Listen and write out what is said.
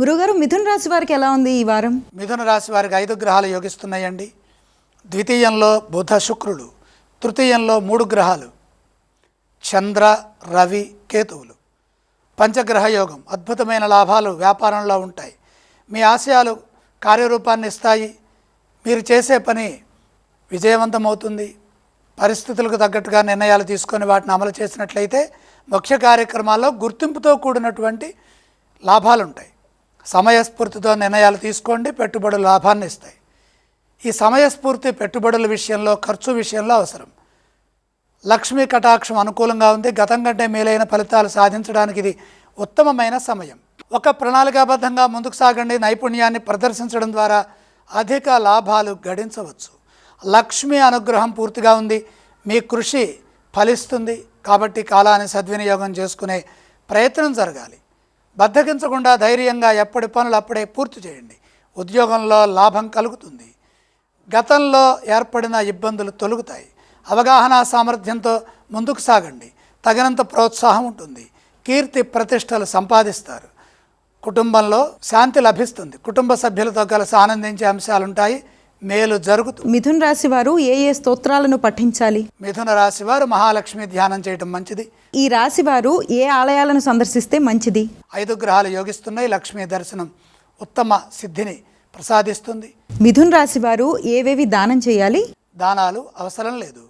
గురుగారు మిథున రాశి వారికి ఎలా ఉంది ఈ వారం? మిథున రాశి వారికి ఐదు గ్రహాలు యోగిస్తున్నాయండి. ద్వితీయంలో బుధ శుక్రుడు తృతీయంలో మూడు గ్రహాలు చంద్ర రవి కేతువులు. పంచగ్రహ యోగం అద్భుతమైన లాభాలు వ్యాపారంలో ఉంటాయి. మీ ఆశయాలు కార్యరూపాన్ని ఇస్తాయి. మీరు చేసే పని విజయవంతమవుతుంది. పరిస్థితులకు తగ్గట్టుగా నిర్ణయాలు తీసుకొని వాటిని అమలు చేసినట్లయితే ముఖ్య కార్యక్రమాల్లో గుర్తింపుతో కూడినటువంటి లాభాలు ఉంటాయి సమయస్ఫూర్తితో నిర్ణయాలు తీసుకోండి పెట్టుబడులు లాభాన్ని ఇస్తాయి. ఈ సమయస్ఫూర్తి పెట్టుబడుల విషయంలో ఖర్చు విషయంలో అవసరం. లక్ష్మీ కటాక్షం అనుకూలంగా ఉంది. గతం కంటే మేలైన ఫలితాలు సాధించడానికి ఇది ఉత్తమమైన సమయం. ఒక ప్రణాళికాబద్ధంగా ముందుకు సాగండి. నైపుణ్యాన్ని ప్రదర్శించడం ద్వారా అధిక లాభాలు గడించవచ్చు. లక్ష్మీ అనుగ్రహం పూర్తిగా ఉంది. మీ కృషి ఫలిస్తుంది. కాబట్టి కాలాన్ని సద్వినియోగం చేసుకునే ప్రయత్నం జరగాలి. బద్దగించకుండా ధైర్యంగా ఎప్పటి పనులు అప్పుడే పూర్తి చేయండి. ఉద్యోగంలో లాభం కలుగుతుంది. గతంలో ఏర్పడిన ఇబ్బందులు తొలుగుతాయి. అవగాహన సామర్థ్యంతో ముందుకు సాగండి. తగినంత ప్రోత్సాహం ఉంటుంది. కీర్తి ప్రతిష్టలు సంపాదిస్తారు. కుటుంబంలో శాంతి లభిస్తుంది. కుటుంబ సభ్యులతో కలిసి ఆనందించే అంశాలుంటాయి. మేలు జరుగుతుంది మిథున రాశి వారు ఏ ఏ స్తోత్రాలను పఠించాలి? మిథున రాశి వారు మహాలక్ష్మి ధ్యానం చేయటం మంచిది. ఈ రాశి వారు ఏ ఆలయాలను సందర్శిస్తే మంచిది? ఐదు గ్రహాలు యోగిస్తున్నాయి లక్ష్మీ దర్శనం ఉత్తమ సిద్ధిని ప్రసాదిస్తుంది. మిథున రాశి వారు ఏవేవి దానం చేయాలి? దానాలు అవసరం లేదు.